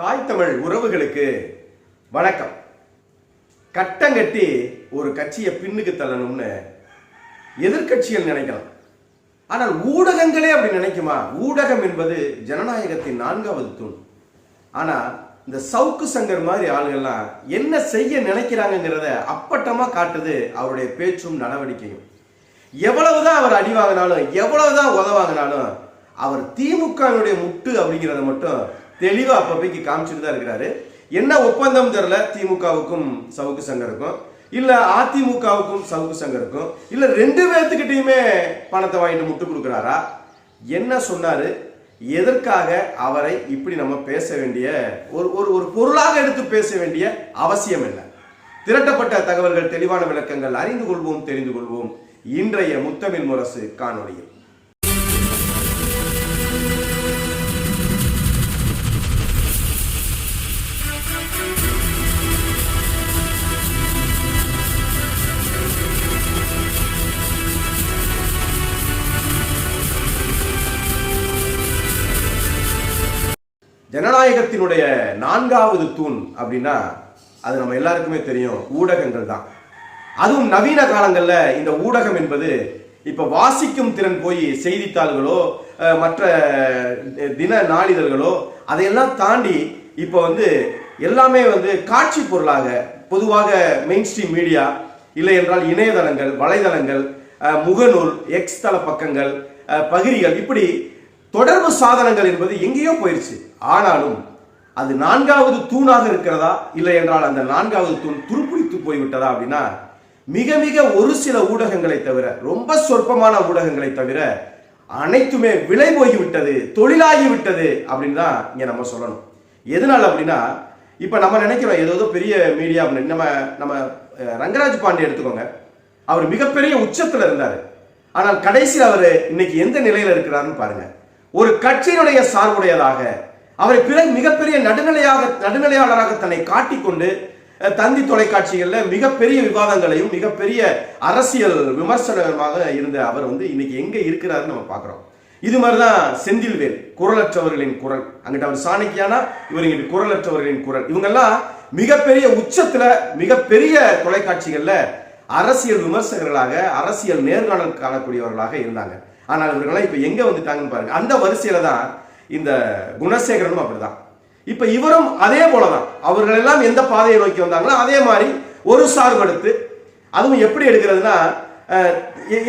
தாய் தமிழ் உறவுகளுக்கு வணக்கம். கட்டங்கட்டி ஒரு கட்சியை பின்னுக்கு தள்ளணும்னு எதிர்க்கட்சிகள் நினைக்கலாம். ஆனால் ஊடகங்களே அப்படி நினைக்குமா? ஊடகம் என்பது ஜனநாயகத்தின் நான்காவது தூண். ஆனால் இந்த சவுக்கு சங்கர் மாதிரி ஆளுகள்லாம் என்ன செய்ய நினைக்கிறாங்கங்கிறத அப்பட்டமா காட்டுது அவருடைய பேச்சும் நடவடிக்கையும். எவ்வளவுதான் அவர் அடி வாங்கினாலும் எவ்வளவுதான் உதவாகினாலும் அவர் திமுகவினுடைய முட்டு அப்படிங்கிறத மட்டும் தெளிவா அப்பப்பைக்கு காமிச்சிட்டு தான் இருக்கிறாரு. என்ன ஒப்பந்தம் தெரியல திமுகவுக்கும் சவுக்கு சங்கருக்கும்? இல்ல அதிமுகவுக்கும் சவுக்கு சங்கருக்கும்? இல்ல ரெண்டு பேர்த்துக்கிட்டையுமே பணத்தை வாங்கிட்டு முட்டு கொடுக்குறாரா? என்ன சொன்னாரு? எதற்காக அவரை இப்படி நம்ம பேச வேண்டிய ஒரு ஒரு ஒரு பொருளாக எடுத்து பேச வேண்டிய அவசியம் இல்லை. திரட்டப்பட்ட தகவல்கள் தெளிவான விளக்கங்கள் அறிந்து கொள்வோம் தெரிந்து கொள்வோம். இன்றைய முத்தமிழ் முரசு காணொலியில் ஜனநாயகத்தினுடைய நான்காவது தூண் அப்படின்னா அது நம்ம எல்லாருக்குமே தெரியும் ஊடகங்கள் தான். அதுவும் நவீன காலங்களில் இந்த ஊடகம் என்பது இப்போ வாசிக்கும் திறன் போய் செய்தித்தாள்களோ மற்ற தின நாளிதழ்களோ அதையெல்லாம் தாண்டி இப்போ வந்து எல்லாமே வந்து காட்சி பொருளாக பொதுவாக மெயின் ஸ்ட்ரீம் மீடியா இல்லை என்றால் இணையதளங்கள் வலைதளங்கள் அஹ், முகநூல் எக்ஸ் தள பக்கங்கள் பகிரிகள் இப்படி தொடர்பு சாதனங்கள் என்பது எங்கேயோ போயிருச்சு. ஆனாலும் அது நான்காவது தூணாக இருக்கிறதா? இல்லை என்றால் அந்த நான்காவது தூண் துருப்பிடித்து போய்விட்டதா அப்படின்னா மிக மிக ஒரு சில ஊடகங்களை தவிர ரொம்ப சொற்பமான ஊடகங்களை தவிர அனைத்துமே விலை போய்விட்டது தொழிலாகி விட்டது அப்படின்னு தான் இங்கே நம்ம சொல்லணும். எதனால் அப்படின்னா இப்போ நம்ம நினைக்கிறோம் ஏதோ பெரிய மீடியா அப்படின்னு நம்ம நம்ம ரங்கராஜ் பாண்டே எடுத்துக்கோங்க. அவர் மிகப்பெரிய உச்சத்தில் இருந்தார். ஆனால் கடைசியில் அவர் இன்னைக்கு எந்த நிலையில் இருக்கிறாருன்னு பாருங்க. ஒரு கட்சியினுடைய சார்புடையதாக அவரை பிறகு மிகப்பெரிய நடுநிலையாக நடுநிலையாளராக தன்னை காட்டிக்கொண்டு தந்தி தொலைக்காட்சிகளில் மிகப்பெரிய விவாதங்களையும் மிகப்பெரிய அரசியல் விமர்சனமாக இருந்த அவர் வந்து இன்னைக்கு எங்கே இருக்கிறாருன்னு நம்ம பார்க்குறோம். இது மாதிரி தான் செந்தில்வேல் குரலற்றவர்களின் குரல். அங்கிட்ட அவர் சாணக்கியானா இவர் இங்கிட்டு குரலற்றவர்களின் குரல். இவங்கெல்லாம் மிகப்பெரிய உச்சத்தில் மிகப்பெரிய தொலைக்காட்சிகளில் அரசியல் விமர்சகர்களாக அரசியல் நேர்காணல் காணக்கூடியவர்களாக இருந்தாங்க. ஆனால் இவர்கள்லாம் இப்போ எங்கே வந்துட்டாங்கன்னு பாருங்க. அந்த வரிசையில் தான் இந்த குணசேகரனும் அப்படிதான். இப்ப இவரும் அதே போலதான். அவர்கள் எல்லாம் எந்த பாதையை நோக்கி வந்தாங்களோ அதே மாதிரி ஒரு சார்பெடுத்து அதுவும் எப்படி எடுக்கிறதுனா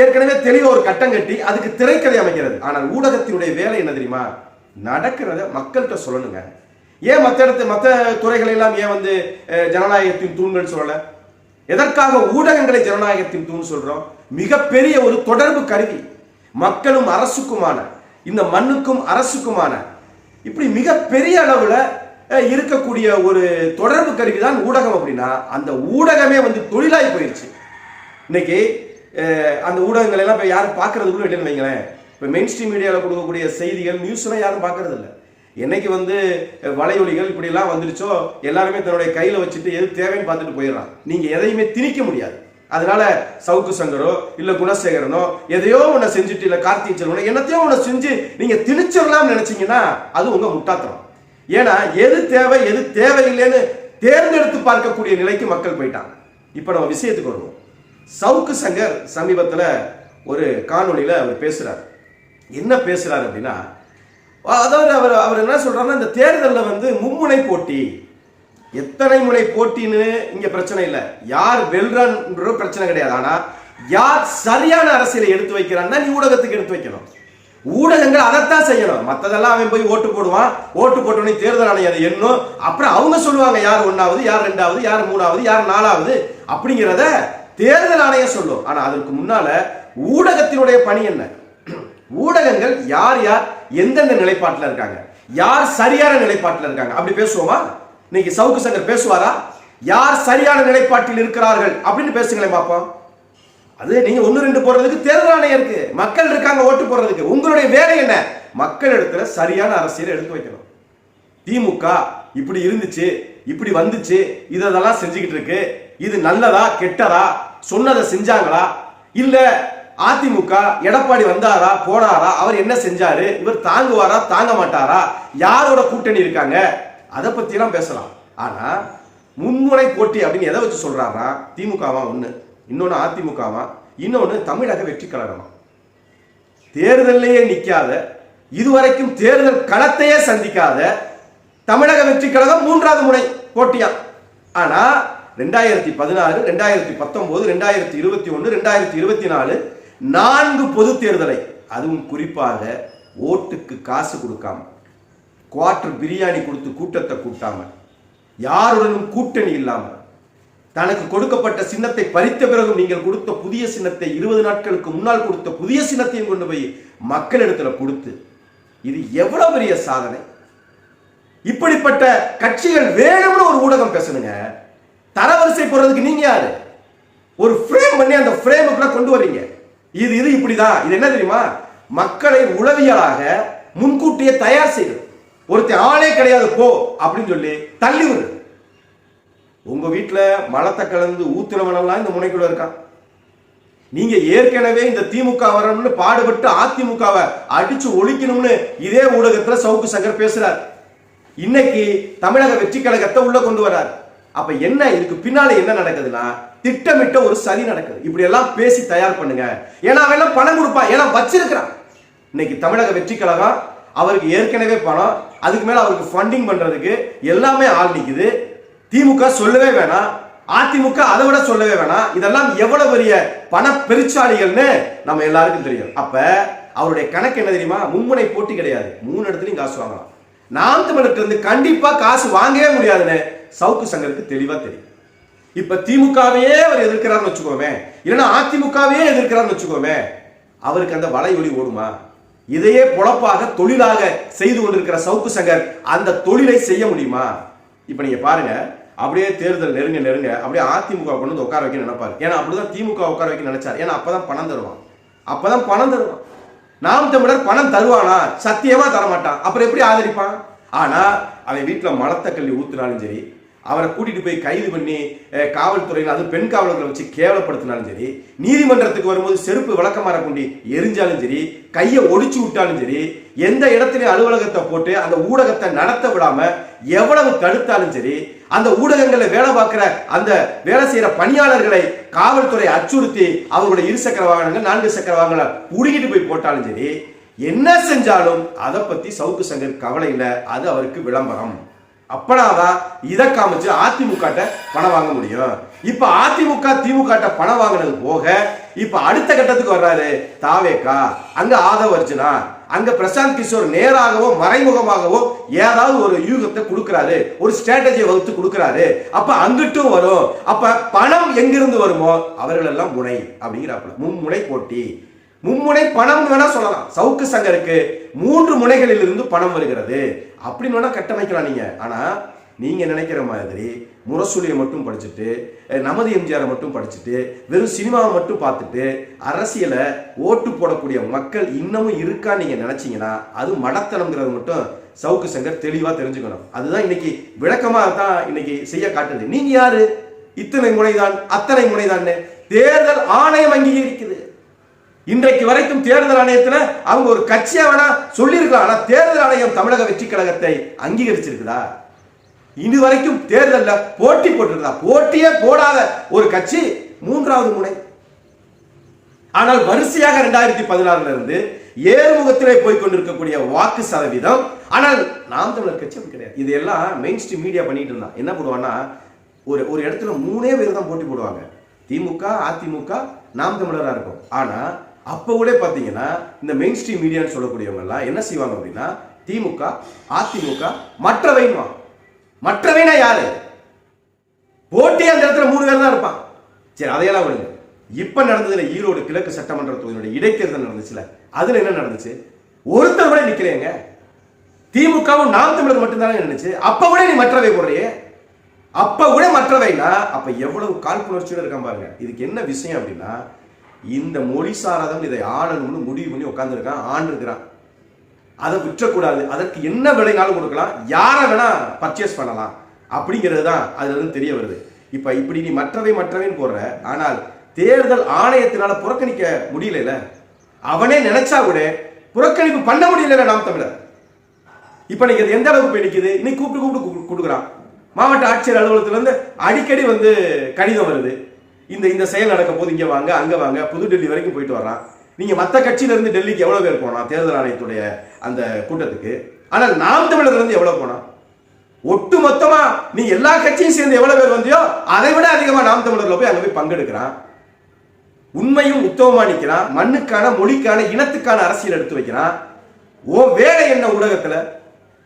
ஏற்கனவே தெளிவா ஒரு கட்டம் கட்டி அதுக்கு திரைக்கதை அமைக்கிறது. ஆனால் ஊடகத்தினுடைய வேலை என்ன தெரியுமா? நடக்கிறத மக்கள்கிட்ட சொல்லணுங்க. ஏன் மற்ற இடத்து மற்ற துறைகள் எல்லாம் ஏன் வந்து ஜனநாயகத்தின் தூண்கள் சொல்லல? எதற்காக ஊடகங்களை ஜனநாயகத்தின் தூண் சொல்றோம்? மிகப்பெரிய ஒரு தொடர்பு கருவி. மக்களும் அரசுக்குமான இந்த மண்ணுக்கும் அரசுக்குமான இப்படி மிகப்பெரிய அளவில் இருக்கக்கூடிய ஒரு தொடர்பு கருவி தான் ஊடகம் அப்படின்னா அந்த ஊடகமே வந்து தொழிலாகி போயிடுச்சு இன்னைக்கு அந்த ஊடகங்கள் எல்லாம் இப்போ யாரும் பார்க்கறது கூட இல்லைன்னு வைங்களேன். இப்போ மெயின் ஸ்ட்ரீம் மீடியாவில் கொடுக்கக்கூடிய செய்திகள் நியூஸ்லாம் யாரும் பார்க்கறது இல்லை. என்னைக்கு வந்து வலையொலிகள் இப்படிலாம் வந்துருச்சோ எல்லாருமே தன்னுடைய கையில் வச்சுட்டு எது தேவைன்னு பார்த்துட்டு போயிடுறான். நீங்கள் எதையுமே திணிக்க முடியாது. அதனால சவுக்கு சங்கரோ இல்ல குணசேகரனோ எதையோ ஒன்றை செஞ்சுட்டு இல்ல கார்த்திக் செல்வனோ என்னத்தையோ ஒன்றை செஞ்சு நீங்க திணிச்சிடலாம்னு நினைச்சீங்கன்னா அது உங்க முட்டாத்தனம். ஏன்னா எது தேவை எது தேவையில்லைன்னு தேர்ந்தெடுத்து பார்க்கக்கூடிய நிலைக்கு மக்கள் போயிட்டாங்க. இப்போ நம்ம விஷயத்துக்கு வருவோம். சவுக்கு சங்கர் சமீபத்துல ஒரு காணொளியில அவர் பேசுறார். என்ன பேசுறாரு அப்படின்னா அதாவது அவர் அவர் என்ன சொல்றாருன்னா இந்த தேர்தலில் வந்து மும்முனை போட்டி எத்தனை முனை போட்டின்னு இங்க பிரச்சனை இல்லை. யார் வெல்றான்ற பிரச்சனை கிடையாது. ஆனா யார் சரியான அரசியலை எடுத்து வைக்கிறான்னா நீ ஊடகத்துக்கு எடுத்து வைக்கணும். ஊடகங்கள் அதைத்தான் செய்யணும். மத்ததெல்லாம் அவன் போய் ஓட்டு போடுவான். ஓட்டு போட்டோடனே தேர்தல் ஆணையம் அதை எண்ணும். அப்புறம் அவங்க சொல்லுவாங்க யார் ஒன்னாவது யார் ரெண்டாவது யார் மூணாவது யார் நாலாவது அப்படிங்கிறத தேர்தல் ஆணையம் சொல்லும். ஆனா அதற்கு முன்னால ஊடகத்தினுடைய பணி என்ன? ஊடகங்கள் யார் யார் எந்தெந்த நிலைப்பாட்டில் இருக்காங்க? யார் சரியான நிலைப்பாட்டில் இருக்காங்க? அப்படி பேசுவோமா? இன்னைக்கு சவுக்கு சங்கர் பேசுவாரா? யார் சரியான நிலைப்பாட்டில் இருக்கிறார்கள்? அப்படின்னு பேசுங்களேன் பாப்போம். அது நீங்க ஒன்னு ரெண்டு போடுறதுக்கு தேர்தல் ஆணையம் இருக்கு. மக்கள் இருக்காங்க ஓட்டு போடுறதுக்கு. உங்களுடைய வேலை என்ன? மக்கள் இடத்துல சரியான அரசியலை எடுத்து வைக்கணும். திமுக இப்படி இருந்துச்சு இப்படி வந்துச்சு இதெல்லாம் செஞ்சுக்கிட்டு இருக்கு. இது நல்லதா கெட்டதா? சொன்னதை செஞ்சாங்களா? இல்ல அதிமுக எடப்பாடி வந்தாரா போனாரா? அவர் என்ன செஞ்சாரு? இவர் தாங்குவாரா தாங்க மாட்டாரா? யாரோட கூட்டணி இருக்காங்க? அதை பற்றிலாம் பேசலாம். ஆனால் மும்முனை போட்டி அப்படின்னு எதை வச்சு சொல்றாருன்னா திமுகவா ஒன்று இன்னொன்று அதிமுகவா இன்னொன்று தமிழக வெற்றி கழகமா. தேர்தலையே நிற்காத இதுவரைக்கும் தேர்தல் களத்தையே சந்திக்காத தமிழக வெற்றி கழகம் மூன்றாவது முறை போட்டியா? ஆனால் ரெண்டாயிரத்தி பதினாறு ரெண்டாயிரத்தி பத்தொன்பது ரெண்டாயிரத்தி இருபத்தி ஒன்று ரெண்டாயிரத்தி இருபத்தி நாலு நான்கு பொது தேர்தலை அதுவும் குறிப்பாக ஓட்டுக்கு காசு கொடுக்காம குவார்டர் பிரியாணி கொடுத்து கூட்டத்தை கூட்டாம யாருடனும் கூட்டணி இல்லாம தனக்கு கொடுக்கப்பட்ட சின்னத்தை பறித்த பிறகும் நீங்கள் கொடுத்த புதிய சின்னத்தை இருபது நாட்களுக்கு முன்னால் கொடுத்த புதிய சின்னத்தையும் கொண்டு போய் மக்களிடத்துல கொடுத்து இது எவ்வளவு பெரிய சாதனை? இப்படிப்பட்ட கட்சிகள் வேணும்னு ஒரு ஊடகம் பேசணுங்க. தரவரிசை போடுறதுக்கு நீங்க யாரு? ஒரு ஃப்ரேம் பண்ணி அந்த ஃப்ரேமுக்குள்ள கொண்டு வர்றீங்க இது இது இப்படிதான். இது என்ன தெரியுமா? மக்களை உளவியலாக முன்கூட்டியே தயார் செய்யுது ஒருத்தன் ஆளே கிடையாது போ அப்படின்னு சொல்லி தள்ளி விடு. உங்க வீட்டில் மலத்தை கலந்து ஊத்துறவனெல்லாம் இந்த முனைக்குள்ள இருக்கான் நீங்க ஏற்கனவே இந்த திமுக வரணும்னு பாடுபட்டு அதிமுகவை அடிச்சு ஒழிக்கணும்னு இதே ஊடகத்துல சவுக்கு சங்கர் பேசுறார். இன்னைக்கு தமிழக வெற்றி கழகத்தை உள்ள கொண்டு வரார் அப்ப என்ன இதுக்கு பின்னால என்ன நடக்குதுன்னா திட்டமிட்ட ஒரு சதி நடக்குது. இப்படி எல்லாம் பேசி தயார் பண்ணுங்க. ஏன்னா அவன் பணம் கொடுப்பான் ஏன்னா வச்சிருக்கிறான். இன்னைக்கு தமிழக வெற்றி கழகம் அவருக்கு ஏற்கனவே பணம் அதுக்கு மேல அவருக்கு ஃபண்டிங் பண்றதுக்கு எல்லாமே ஆள் நிற்குது திமுக சொல்லவே வேணாம். அதிமுக அதை விட சொல்லவே வேணாம். இதெல்லாம் எவ்வளவு பெரிய பண பெருச்சாளிகள்னு நம்ம எல்லாருக்கும் தெரியும். அப்ப அவருடைய கணக்கு என்ன தெரியுமா? மும்முனை போட்டி கிடையாது. மூணு இடத்துலயும் காசு வாங்கலாம். நாம் தமிழர்கிட்ட இருந்து கண்டிப்பா காசு வாங்கவே முடியாதுன்னு சவுக்கு சங்கருக்கு தெளிவா தெரியும். இப்ப திமுகவையே அவர் எதிர்க்கிறார்னு வச்சுக்கோமே. இல்லைன்னா அதிமுகவையே எதிர்க்கிறார்னு வச்சுக்கோமே. அவருக்கு அந்த வலை ஒளி ஓடுமா? இதையே பொழப்பாக தொழிலாக செய்து கொண்டிருக்கிற சவுக்கு சங்கர் அந்த தொழிலை செய்ய முடியுமா? இப்போ நீங்க பாருங்க. அப்படியே தேர்தல் நெருங்க நெருங்க அப்படியே அதிமுக கொண்டு வந்து உட்கார வைக்க நினைப்பார். ஏன்னா அப்படிதான் திமுக உட்கார வைக்க நினைச்சார். ஏன்னா அப்பதான் பணம் தருவான். அப்பதான் பணம் தருவான். நாம் தமிழர் பணம் தருவானா? சத்தியமா தரமாட்டான். அப்புறம் எப்படி ஆதரிப்பான்? ஆனா அவன் வீட்டுல மலத்தை கல்வி ஊத்துனாலும் சரி அவரை கூட்டிட்டு போய் கைது பண்ணி காவல்துறையில் அது பெண் காவலர்களை வச்சு கேவலப்படுத்தினாலும் சரி நீதிமன்றத்துக்கு வரும்போது செருப்பு விளக்கமாற கொண்டு எரிஞ்சாலும் சரி கையை ஒடிச்சு விட்டாலும் சரி எந்த இடத்துலயும் அலுவலகத்தை போட்டு அந்த ஊடகத்தை நடத்த விடாம எவ்வளவு தடுத்தாலும் சரி அந்த ஊடகங்களில் வேலை பார்க்கிற அந்த வேலை செய்யற பணியாளர்களை காவல்துறை அச்சுறுத்தி அவர்களுடைய இரு சக்கர வாகனங்கள் நான்கு சக்கர வாகனங்களை புடுங்கிட்டு போய் போட்டாலும் சரி என்ன செஞ்சாலும் அதை பத்தி சவுக்கு சங்கர் கவலை இல்லை அது அவருக்கு விளம்பரம். அப்பனாதான் இதை காமிச்சு அதிமுக பணம் வாங்க முடியும். இப்ப அதிமுக திமுக பணம் வாங்கினது போக இப்ப அடுத்த கட்டத்துக்கு வர்றாரு தாவேக்கா. அங்க ஆதவ அர்ஜுனா. அங்க பிரசாந்த் கிஷோர் நேராகவோ மறைமுகமாகவோ ஏதாவது ஒரு யூகத்தை கொடுக்கறாரு. ஒரு ஸ்ட்ராட்டஜியை வகுத்து கொடுக்கறாரு. அப்ப அங்கிட்டும் வரும். அப்ப பணம் எங்கிருந்து வருமோ அவர்கள் எல்லாம் முனை அப்படிங்கிறாப்புல. மும்முனை போட்டி. மும்முனை பணம் வேணா சொல்லலாம். சவுக்கு சங்கருக்கு மூன்று முனைகளில் இருந்து பணம் வருகிறது. அப்படின்னு வேணால் கட்டமைக்கலாம் நீங்கள் ஆனால் நீங்கள் நினைக்கிற மாதிரி முரசொலியை மட்டும் படிச்சுட்டு நமது எம்ஜிஆரை மட்டும் படிச்சுட்டு வெறும் சினிமாவை மட்டும் பார்த்துட்டு அரசியலை ஓட்டு போடக்கூடிய மக்கள் இன்னமும் இருக்கா நீங்கள் நினச்சிங்கன்னா அது மடத்தனங்கிறது மட்டும் சவுக்கு சங்கர் தெளிவாக தெரிஞ்சுக்கணும். அதுதான் இன்னைக்கு விளக்கமாக தான் இன்னைக்கு செய்ய காட்டுது. நீங்கள் யாரு? இத்தனை முனைதான் அத்தனை முனைதான்னு. தேர்தல் ஆணையம் அங்கீகரிக்குது. இன்றைக்கு வரைக்கும் தேர்தல் ஆணையத்தில் அவங்க ஒரு கட்சியா வேணா சொல்லியிருக்கலாம். ஆனா தேர்தல் ஆணையம் தமிழக வெற்றி கழகத்தை அங்கீகரிச்சிருக்குதா? இது வரைக்கும் தேர்தலில் போட்டி போட்டிருக்கா போட்டியே போடாத ஒரு கட்சி மூன்றாவது முனை. ஆனால் வரிசையாக ரெண்டாயிரத்தி பதினாறுல இருந்து ஏறுமுகத்திலே போய் கொண்டிருக்கக்கூடிய வாக்கு சதவீதம் ஆனால் நாம் தமிழர் கட்சி அப்படி கிடையாது. இதெல்லாம் மெயின் ஸ்ட்ரீம் மீடியா பண்ணிட்டு இருந்தான் என்ன போடுவான்னா ஒரு ஒரு இடத்துல மூணே பேர் தான் போட்டி போடுவாங்க. திமுக அதிமுக நாம் தமிழராக இருக்கும். ஆனால் அப்போ கூட பார்த்தீங்கன்னா இந்த மெயின் ஸ்ட்ரீம் மீடியான்னு சொல்லக்கூடியவங்கெல்லாம் என்ன செய்வாங்க அப்படின்னா திமுக அதிமுக மற்றவைன்வா மற்றவைனா யாரு? போட்டே அந்த இடத்துல மூணு பேர் தான் இருப்பான் சரி அதையெல்லாம் விடுங்க. இப்ப நடந்ததுல ஈரோடு கிழக்கு சட்டமன்ற தொகுதியினுடைய இடைத்தேர்தல் நடந்துச்சுல அதுல என்ன நடந்துச்சு? ஒருத்தர் கூட நிக்கிறேங்க திமுகவும் நாம் தமிழர் மட்டும்தானே நினைச்சு அப்ப கூட நீ மற்றவை போடுறியே. அப்ப கூட மற்றவைனா அப்ப எவ்வளவு காழ்ப்புணர்ச்சியோட இருக்கான் பாருங்க. இதுக்கு என்ன விஷயம் அப்படின்னா இந்த மொழி சாராதம் இதை ஆளணும்னு முடிவு பண்ணி உட்காந்துருக்கான் ஆண்டு இருக்கிறான் அதை விற்றக்கூடாது. அதற்கு என்ன விலைனாலும் கொடுக்கலாம். யாரை வேணா பர்ச்சேஸ் பண்ணலாம். அப்படிங்கிறது தான் அதுல இருந்து தெரிய வருது. இப்போ இப்படி நீ மற்றவை மற்றவைன்னு போடுற. ஆனால் தேர்தல் ஆணையத்தினால புறக்கணிக்க முடியல அவனே நினைச்சா கூட புறக்கணிப்பு பண்ண முடியல நாம் தமிழர். இப்போ நீங்க எந்த அளவுக்கு போய் நிக்குது? இன்னைக்கு கூப்பிட்டு கூப்பிட்டு கூப்பிட்டு கொடுக்குறான். மாவட்ட ஆட்சியர் அலுவலகத்துல இருந்து அடிக்கடி வந்து கடிதம் வருது. இந்த இந்த செயல் நடக்க போது இங்கே வாங்க அங்கே வாங்க புது டெல்லி வரைக்கும் போயிட்டு வர்றான். நீங்கள் மற்ற கட்சியிலேருந்து டெல்லிக்கு எவ்வளோ பேர் போனால் தேர்தல் ஆணையத்துடைய அந்த கூட்டத்துக்கு. ஆனால் நாம் தமிழர்லேருந்து எவ்வளோ எவ்வளவு ஒட்டு மொத்தமாக நீ எல்லா கட்சியும் சேர்ந்து எவ்வளோ பேர் வந்தியோ அதை விட அதிகமாக நாம் தமிழரில் போய் அங்கே போய் பங்கெடுக்கிறான். உண்மையும் உத்தமமா நிற்கிறான் மண்ணுக்கான மொழிக்கான இனத்துக்கான அரசியல் எடுத்து வைக்கிறான். ஓ வேலை என்ன ஊடகத்தில்?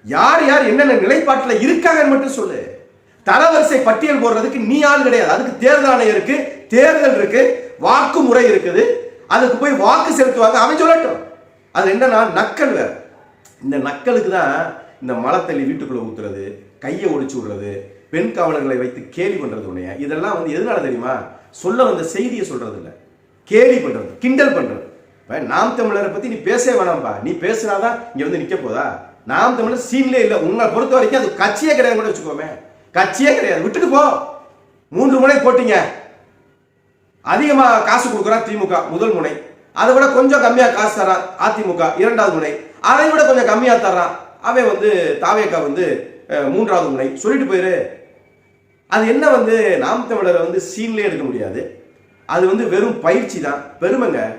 யார் யார் என்னென்ன நிலைப்பாட்டில் இருக்காங்கன்னு மட்டும் சொல்லு. தரவரிசை பட்டியல் போடுறதுக்கு நீ ஆள் கிடையாது. அதுக்கு தேர்தல் ஆணையம் இருக்கு தேர்தல் இருக்கு வாக்கு முறை இருக்குது. அதுக்கு போய் வாக்கு செலுத்துவாங்க. அவன் சொல்லட்டும். அது என்னன்னா நக்கல் வேற. இந்த நக்கலுக்கு தான் இந்த மலை தள்ளி வீட்டுக்குள்ள ஊத்துறது கையை ஒடிச்சு விடுறது பெண் காவலர்களை வைத்து கேலி பண்றது உடைய இதெல்லாம் வந்து எதனால தெரியுமா? சொல்ல வந்த செய்தியை சொல்றது இல்லை. கேலி பண்றது கிண்டல் பண்றது. இப்ப நாம் தமிழரை பத்தி நீ பேசவே வேணாம்பா. நீ பேசுனாதான் இங்க வந்து நிக்க போதா? நாம் தமிழர் சீன்லேயே இல்லை. உங்களை பொறுத்த வரைக்கும் அது கட்சியே கிடையாது கூட வச்சுக்கோமே. கட்சியே கிடையாது. விட்டுட்டு போ. மூன்று முனை போட்டீங்க. அதிகமாக காசு கொடுக்குறான் திமுக முதல் முனை. அதை விட கொஞ்சம் கம்மியாக காசு தரான் அதிமுக இரண்டாவது முனை. அதை விட கொஞ்சம் கம்மியாக தர்றான் அவன் வந்து தாவேக்கா வந்து மூன்றாவது முனை. சொல்லிட்டு போயிரு. அது என்ன வந்து நாம் தமிழரை வந்து சீன்லேயே எடுக்க முடியாது. அது வந்து வெறும் பயிற்சி தான். பெருமைங்க.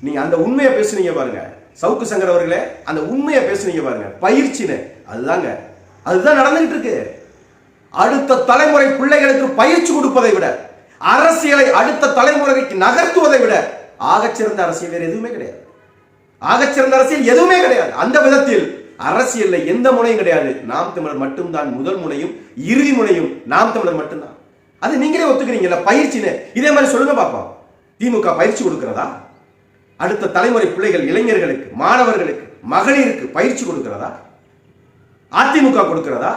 நீங்க அந்த உண்மையை பேசுனீங்க பாருங்க. சவுக்கு சங்கர் அவர்களே அந்த உண்மையை பேசுனீங்க பாருங்க. பயிற்சின்னு. அதுதாங்க. அதுதான் நடந்துகிட்டு இருக்கு. அடுத்த தலைமுறை பிள்ளைகளுக்கு பயிற்சி கொடுப்பதை விட அரசியலை அடுத்த தலைமுறைக்கு நகர்த்துவதை விட ஆகச்சிறந்த அரசியல் வேறு எதுவுமே கிடையாது. ஆகச்சிறந்த அரசியல் எதுவுமே கிடையாது. அந்த விதத்தில் அரசியல்ல எந்த முனையும் கிடையாது. நாம் தமிழர் மட்டும்தான் முதல் முனையும் இறுதி முனையும் நாம் தமிழர் மட்டும்தான். அது நீங்களே ஒத்துக்கிறீங்கல்ல பயிற்சின்னு. இதே மாதிரி சொல்லுங்க பாப்போம் திமுக பயிற்சி கொடுக்கிறதா? அடுத்த தலைமுறை பிள்ளைகள் இளைஞர்களுக்கு மாணவர்களுக்கு மகளிருக்கு பயிற்சி கொடுக்கிறதா? அதிமுக கொடுக்கிறதா?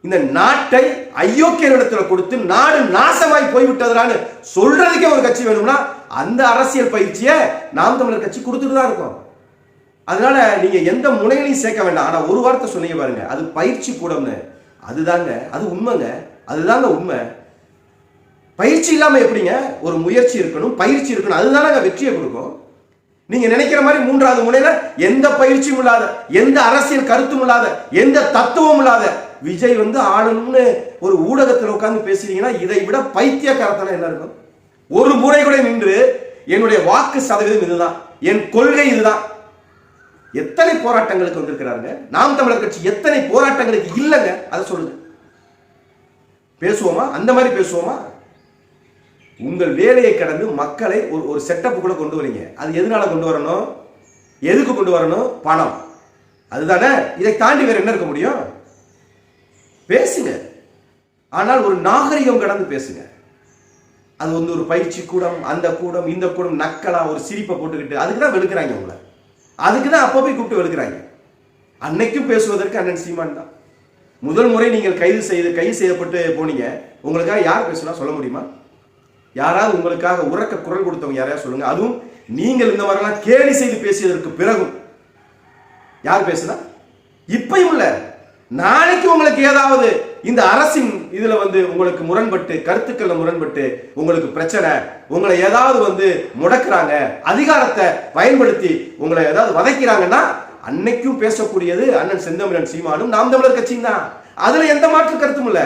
இந்த நாட்டை அயோக்கியரிடத்தில் கொடுத்து நாடு நாசமாய் போய்விட்டதுறான்னு சொல்றதுக்கே ஒரு கட்சி வேணும்னா அந்த அரசியல் பயிற்சியை நாம் தமிழர் கட்சி கொடுத்துட்டு தான் இருக்கோம். அதனால நீங்க எந்த முனைகளையும் சேர்க்க வேண்டாம். ஆனா ஒரு வார்த்தை சொன்னீங்க பாருங்க. அது பயிற்சி கூடம்னு. அதுதாங்க. அது உண்மைங்க. அதுதாங்க உண்மை. பயிற்சி இல்லாம எப்படிங்க? ஒரு முயற்சி இருக்கணும் பயிற்சி இருக்கணும் அதுதானங்க வெற்றியை கொடுக்கும். நீங்க நினைக்கிற மாதிரி மூன்றாவது முனையில எந்த பயிற்சியும் இல்லாத எந்த அரசியல் கருத்தும் இல்லாத எந்த தத்துவமும் இல்லாத விஜய் வந்து ஆளணும்னு ஒரு ஊடகத்தில் உட்காந்து பேசுறீங்கன்னா இதை விட பைத்தியக்காரத்தனம் என்ன இருக்கும்? ஒரு முறை கூட நின்று என்னுடைய வாக்கு சதவீதம் இதுதான். என் கொள்கை இதுதான். எத்தனை போராட்டங்களுக்கு வந்திருக்கிறாங்க நாம் தமிழர் கட்சி எத்தனை போராட்டங்களுக்கு இல்லைங்க? அதை சொல்லுங்க. பேசுவோமா? அந்த மாதிரி பேசுவோமா? உங்கள் வேலையை கடந்து மக்களை ஒரு ஒரு செட்டப்புக்குள்ள கொண்டு வரீங்க. அது எதனால கொண்டு வரணும்? எதுக்கு கொண்டு வரணும்? பணம். அதுதானே? இதை தாண்டி வேற என்ன இருக்க முடியும்? பேசுங்க. ஆனால் ஒரு நாகரிகம் கடந்து பேசுங்க. அது வந்து ஒரு பயிற்சி கூடம் அந்த கூடம் இந்த கூடம் நக்கலா ஒரு சிரிப்பை போட்டுக்கிட்டு அதுக்கு தான் வெளுக்கிறாங்க உங்களை அதுக்கு தான் அப்போ போய் கூப்பிட்டு வெளுக்கிறாங்க. அன்னைக்கும் பேசுவதற்கு அண்ணன் சீமான் தான். முதல் முறை நீங்கள் கைது செய்து கைது செய்யப்பட்டு போனீங்க. உங்களுக்காக யார் பேசுனா சொல்ல முடியுமா? யாராவது உங்களுக்காக உறக்க குரல் கொடுத்தவங்க யாரையா சொல்லுங்க. அதுவும் நீங்கள் இந்த மாதிரிலாம் கேலி செய்து பேசியதற்கு பிறகும். யார் பேசுனா? இப்பயும் இல்லை. நாளைக்கு உங்களுக்கு ஏதாவது இந்த அரசின் இதுல வந்து உங்களுக்கு முரண்பட்டு கருத்துக்கள்ல முரண்பட்டு உங்களுக்கு பிரச்சனை உங்களை ஏதாவது வந்து முடக்குறாங்க அதிகாரத்தை பயன்படுத்தி உங்களை ஏதாவது வதைக்கிறாங்கன்னா அன்னைக்கும் பேசக்கூடியது அண்ணன் செந்தமிழன் சீமானும் நாம் தமிழர் கட்சியும் தான். அதுல எந்த மாற்று கருத்தும் இல்ல.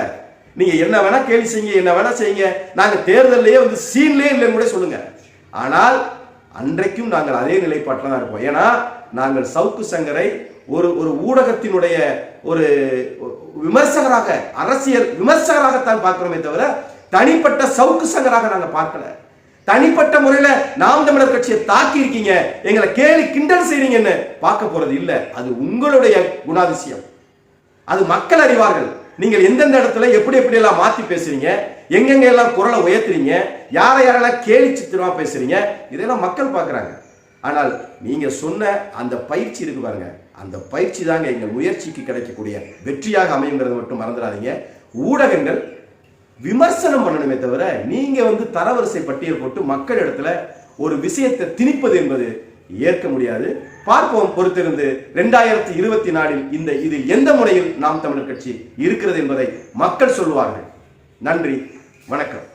நீங்க என்ன வேணா கேள்வி செய்யுங்க என்ன வேணா செய்யுங்க. நாங்க தேர்தல்லையே வந்து சீன்லயே இல்லைன்னு கூட சொல்லுங்க. ஆனால் அன்றைக்கும் நாங்கள் அதே நிலைப்பாட்டில் தான் இருப்போம். ஏன்னா நாங்கள் சவுக்கு சங்கரை ஒரு ஒரு ஊடகத்தினுடைய ஒரு விமர்சகராக அரசியல் விமர்சகராகத்தான் பார்க்கிறோமே தவிர தனிப்பட்ட சவுக்கு சங்கராக நாங்க பார்க்கல. தனிப்பட்ட முறையில நாம் தமிழர் கட்சியை தாக்கி இருக்கீங்க எங்களை கேலி கிண்டல் செய்றீங்கன்னு பார்க்க போறது இல்ல. அது உங்களுடைய குணாதிசயம். அது மக்கள் அறிவார்கள். நீங்கள் எந்தெந்த இடத்துல எப்படி எப்படி எல்லாம் மாத்தி பேசுறீங்க எங்கெங்க எல்லாம் குரலை உயர்த்துறீங்க யாரை யாரெல்லாம் கேலி சித்திரமா பேசுறீங்க இதெல்லாம் மக்கள் பார்க்கறாங்க. ஆனால் நீங்க சொன்ன அந்த பயிற்சி இருக்கு பாருங்க. அந்த பயிற்சி தாங்க எங்கள் முயற்சிக்கு கிடைக்கக்கூடிய வெற்றியாக அமையுங்கிறத மட்டும் மறந்துடாதீங்க. ஊடகங்கள் விமர்சனம் பண்ணணுமே தவிர நீங்க வந்து தரவரிசை பட்டியல் போட்டு மக்கள் இடத்துல ஒரு விஷயத்தை திணிப்பது என்பது ஏற்க முடியாது. பார்ப்போம் பொறுத்திருந்து ரெண்டாயிரத்தி இருபத்தி நாலில் இந்த இது எந்த முறையில் நாம் தமிழர் கட்சி இருக்கிறது என்பதை மக்கள் சொல்லுவார்கள். நன்றி வணக்கம்.